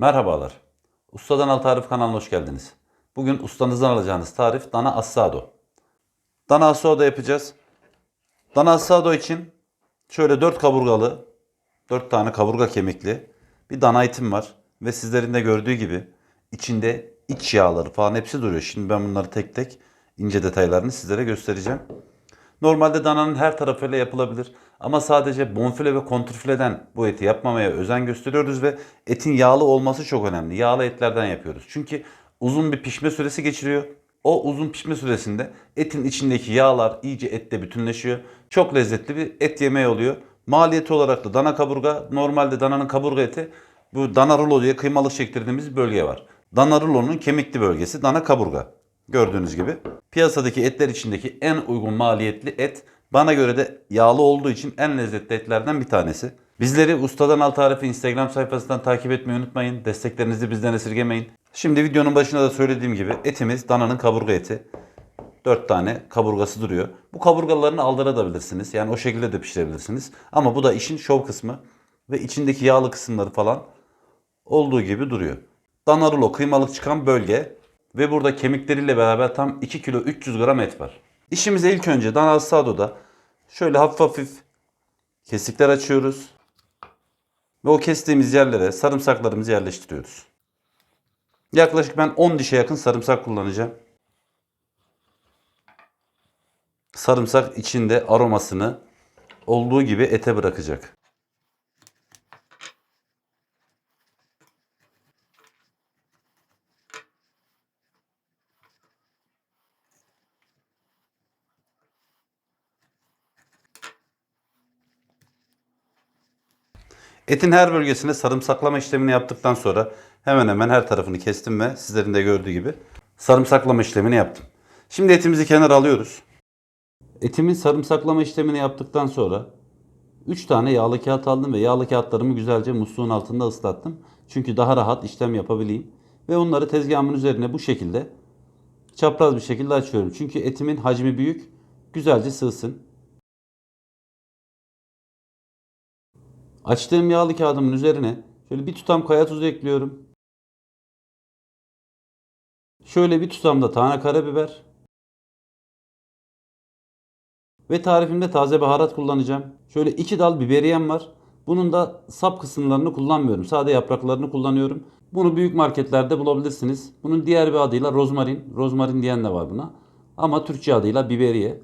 Merhabalar. Ustadan Al Tarif kanalına hoş geldiniz. Bugün ustanızdan alacağınız tarif dana assado. Dana assado yapacağız. Dana assado için şöyle 4 kaburgalı, 4 tane kaburga kemikli bir dana etim var. Ve sizlerin de gördüğü gibi içinde iç yağları falan hepsi duruyor. Şimdi ben bunları tek tek ince detaylarını sizlere göstereceğim. Normalde dananın her tarafıyla yapılabilir. Ama sadece bonfile ve kontrfileden bu eti yapmamaya özen gösteriyoruz ve etin yağlı olması çok önemli. Yağlı etlerden yapıyoruz. Çünkü uzun bir pişme süresi geçiriyor. O uzun pişme süresinde etin içindeki yağlar iyice ette bütünleşiyor. Çok lezzetli bir et yemeği oluyor. Maliyeti olarak da dana kaburga, normalde dananın kaburga eti bu dana rulo diye kıymalık çektirdiğimiz bölge var. Dana rulonun kemikli bölgesi dana kaburga. Gördüğünüz gibi. Piyasadaki etler içindeki en uygun maliyetli et bana göre de yağlı olduğu için en lezzetli etlerden bir tanesi. Bizleri Ustadan Al Tarifi Instagram sayfasından takip etmeyi unutmayın. Desteklerinizi bizden esirgemeyin. Şimdi videonun başında da söylediğim gibi etimiz dananın kaburga eti. 4 tane kaburgası duruyor. Bu kaburgalarını aldırabilirsiniz. Yani o şekilde de pişirebilirsiniz. Ama bu da işin şov kısmı. Ve içindeki yağlı kısımları falan olduğu gibi duruyor. Dana rulo kıymalık çıkan bölge ve burada kemikleriyle beraber tam 2 kilo 300 gram et var. İşimize ilk önce dana assado'da şöyle hafif hafif kesikler açıyoruz. Ve o kestiğimiz yerlere sarımsaklarımızı yerleştiriyoruz. Yaklaşık ben 10 dişe yakın sarımsak kullanacağım. Sarımsak içinde aromasını olduğu gibi ete bırakacak. Etin her bölgesine sarımsaklama işlemini yaptıktan sonra hemen hemen her tarafını kestim ve sizlerin de gördüğü gibi sarımsaklama işlemini yaptım. Şimdi etimizi kenara alıyoruz. Etimin sarımsaklama işlemini yaptıktan sonra 3 tane yağlı kağıt aldım ve yağlı kağıtlarımı güzelce musluğun altında ıslattım. Çünkü daha rahat işlem yapabileyim. Ve onları tezgahımın üzerine bu şekilde çapraz bir şekilde açıyorum. Çünkü etimin hacmi büyük. Güzelce sığsın. Açtığım yağlı kağıdımın üzerine şöyle bir tutam kaya tuzu ekliyorum. Şöyle bir tutam da tane karabiber. Ve tarifimde taze baharat kullanacağım. Şöyle iki dal biberiyem var. Bunun da sap kısımlarını kullanmıyorum. Sade yapraklarını kullanıyorum. Bunu büyük marketlerde bulabilirsiniz. Bunun diğer bir adıyla rozmarin. Rozmarin diyen de var buna. Ama Türkçe adıyla biberiye.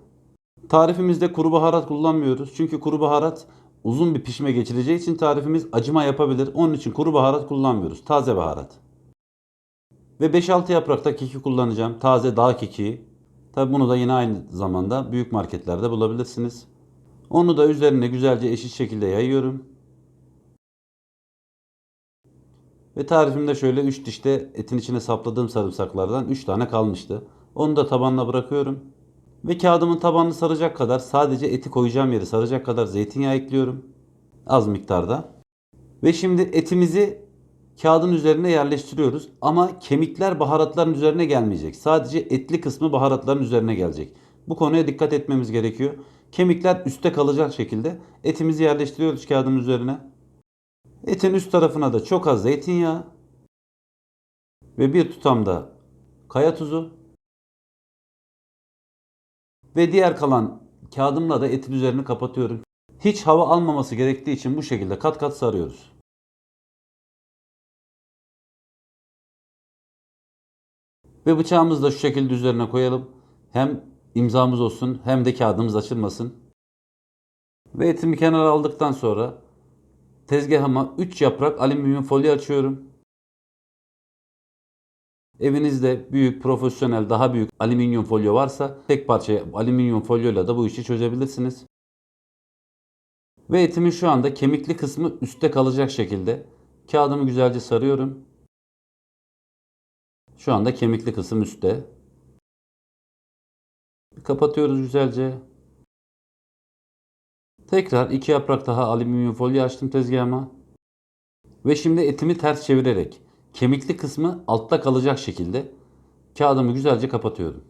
Tarifimizde kuru baharat kullanmıyoruz. Çünkü kuru baharat uzun bir pişme geçireceği için tarifimiz acıma yapabilir. Onun için kuru baharat kullanmıyoruz. Taze baharat. Ve 5-6 yaprakta keki kullanacağım. Taze dağ kekiği. Tabi bunu da yine aynı zamanda büyük marketlerde bulabilirsiniz. Onu da üzerine güzelce eşit şekilde yayıyorum. Ve tarifimde şöyle 3 dişte etin içine sapladığım sarımsaklardan 3 tane kalmıştı. Onu da tabanına bırakıyorum. Ve kağıdımın tabanını saracak kadar sadece eti koyacağım yeri saracak kadar zeytinyağı ekliyorum. Az miktarda. Ve şimdi etimizi kağıdın üzerine yerleştiriyoruz. Ama kemikler baharatların üzerine gelmeyecek. Sadece etli kısmı baharatların üzerine gelecek. Bu konuya dikkat etmemiz gerekiyor. Kemikler üstte kalacak şekilde etimizi yerleştiriyoruz kağıdın üzerine. Etin üst tarafına da çok az zeytinyağı ve bir tutam da kaya tuzu ve diğer kalan kağıdımla da etin üzerini kapatıyorum. Hiç hava almaması gerektiği için bu şekilde kat kat sarıyoruz. Ve bıçağımızı da şu şekilde üzerine koyalım. Hem imzamız olsun hem de kağıdımız açılmasın. Ve etimi kenara aldıktan sonra tezgahıma 3 yaprak alüminyum folyo açıyorum. Evinizde büyük, profesyonel, daha büyük alüminyum folyo varsa tek parça alüminyum folyoyla da bu işi çözebilirsiniz. Ve etimin şu anda kemikli kısmı üstte kalacak şekilde kağıdımı güzelce sarıyorum. Şu anda kemikli kısım üstte. Kapatıyoruz güzelce. Tekrar iki yaprak daha alüminyum folyo açtım tezgahıma. Ve şimdi etimi ters çevirerek kemikli kısmı altta kalacak şekilde kağıdımı güzelce kapatıyorum.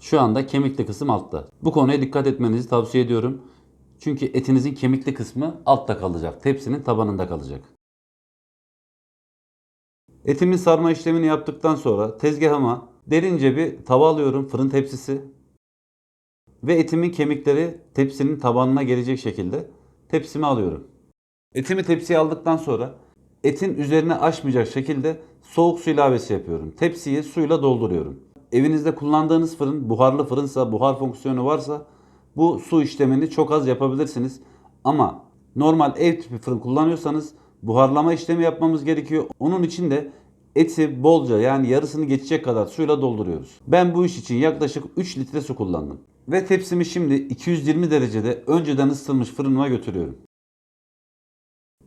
Şu anda kemikli kısım altta. Bu konuya dikkat etmenizi tavsiye ediyorum. Çünkü etinizin kemikli kısmı altta kalacak. Tepsinin tabanında kalacak. Etimin sarma işlemini yaptıktan sonra tezgahıma derince bir tava alıyorum fırın tepsisi ve etimin kemikleri tepsinin tabanına gelecek şekilde tepsime alıyorum. Etimi tepsiye aldıktan sonra etin üzerine aşmayacak şekilde soğuk su ilavesi yapıyorum. Tepsiyi suyla dolduruyorum. Evinizde kullandığınız fırın buharlı fırınsa, buhar fonksiyonu varsa bu su işlemini çok az yapabilirsiniz. Ama normal ev tipi fırın kullanıyorsanız buharlama işlemi yapmamız gerekiyor. Onun için de eti bolca yani yarısını geçecek kadar suyla dolduruyoruz. Ben bu iş için yaklaşık 3 litre su kullandım. Ve tepsimi şimdi 220 derecede önceden ısıtılmış fırınıma götürüyorum.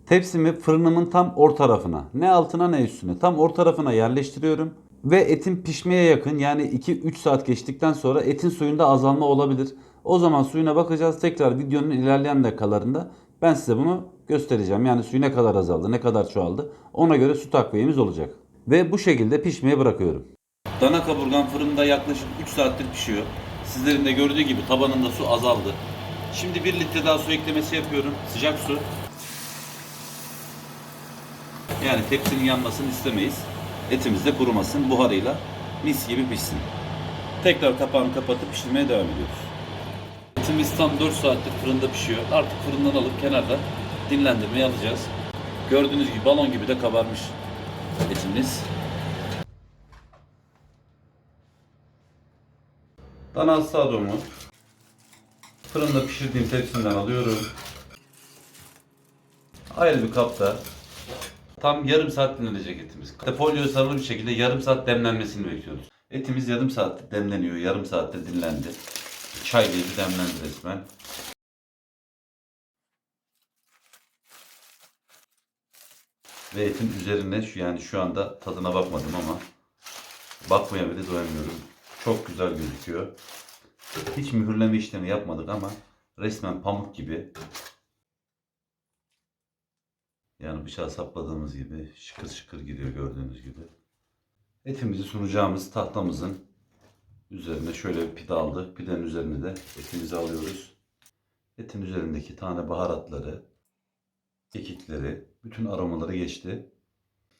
Tepsimi fırınımın tam orta tarafına, ne altına ne üstüne, tam orta tarafına yerleştiriyorum. Ve etin pişmeye yakın yani 2-3 saat geçtikten sonra etin suyunda azalma olabilir. O zaman suyuna bakacağız. Tekrar videonun ilerleyen dakikalarında ben size bunu göstereceğim. Yani suyu ne kadar azaldı, ne kadar çoğaldı. Ona göre su takviyemiz olacak. Ve bu şekilde pişmeye bırakıyorum. Dana kaburgan fırında yaklaşık 3 saattir pişiyor. Sizlerin de gördüğü gibi tabanında su azaldı. Şimdi 1 litre daha su eklemesi yapıyorum. Sıcak su. Yani tepsinin yanmasını istemeyiz. Etimiz de kurumasın buharıyla mis gibi pişsin. Tekrar kapağını kapatıp pişirmeye devam ediyoruz. Etimiz tam 4 saattir fırında pişiyor. Artık fırından alıp kenarda dinlendirmeye alacağız. Gördüğünüz gibi balon gibi de kabarmış etimiz. Dana asadomu fırında pişirdiğim tepsimden alıyorum. Ayrı bir kapta tam yarım saat dinlenecek etimiz. Folyoya sarılı bir şekilde yarım saat demlenmesini bekliyoruz. Etimiz yarım saattir demleniyor. Yarım saattir dinlendi. Çay gibi demlendi resmen. Ve etin üzerine şu yani şu anda tadına bakmadım ama bakmaya bile doyamıyorum. Çok güzel gözüküyor. Hiç mühürleme işlemi yapmadık ama resmen pamuk gibi. Yani bıçağı sapladığımız gibi şıkır şıkır gidiyor gördüğünüz gibi. Etimizi sunacağımız tahtamızın üzerine şöyle bir pide aldık. Pidenin üzerine de etimizi alıyoruz. Etin üzerindeki tane baharatları, kekikleri, bütün aromaları geçti.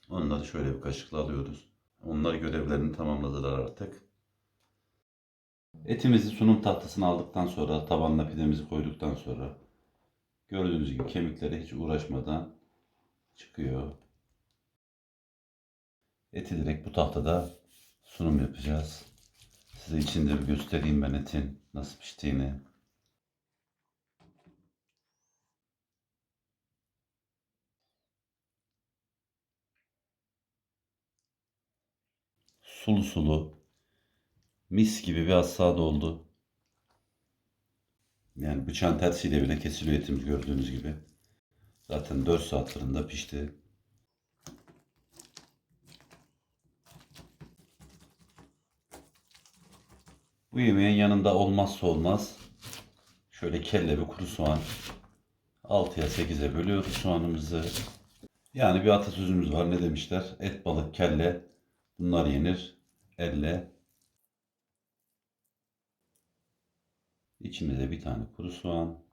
Onları şöyle bir kaşıkla alıyoruz. Onlar görevlerini tamamladılar artık. Etimizi sunum tahtasına aldıktan sonra, tabanına pidemizi koyduktan sonra gördüğünüz gibi kemiklere hiç uğraşmadan çıkıyor. Eti direkt bu tahtada sunum yapacağız. Size içinde bir göstereyim ben etin nasıl piştiğini. Sulu sulu. Mis gibi bir assad oldu. Yani bıçağın tersiyle bile kesiliyor etimiz gördüğünüz gibi. Zaten 4 saat fırında pişti. Bu yemeğin yanında olmazsa olmaz. Şöyle kelle ve kuru soğan. 6'ya 8'e bölüyoruz soğanımızı. Yani bir atasözümüz var ne demişler? Et, balık, kelle bunlar yenir elle. İçine de bir tane kuru soğan.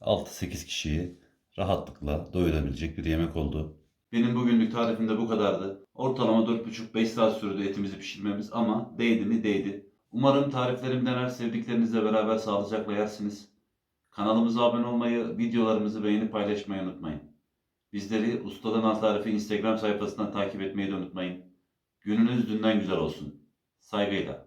6-8 kişiyi rahatlıkla doyurabilecek bir yemek oldu. Benim bugünlük tarifim de bu kadardı. Ortalama 4,5-5 saat sürdü etimizi pişirmemiz ama değdi mi değdi. Umarım tariflerimden her sevdiklerinizle beraber sağlıcakla yersiniz. Kanalımıza abone olmayı, videolarımızı beğenip paylaşmayı unutmayın. Bizleri Ustadan Alt Tarifi Instagram sayfasından takip etmeyi de unutmayın. Gününüz dünden güzel olsun. Saygıyla.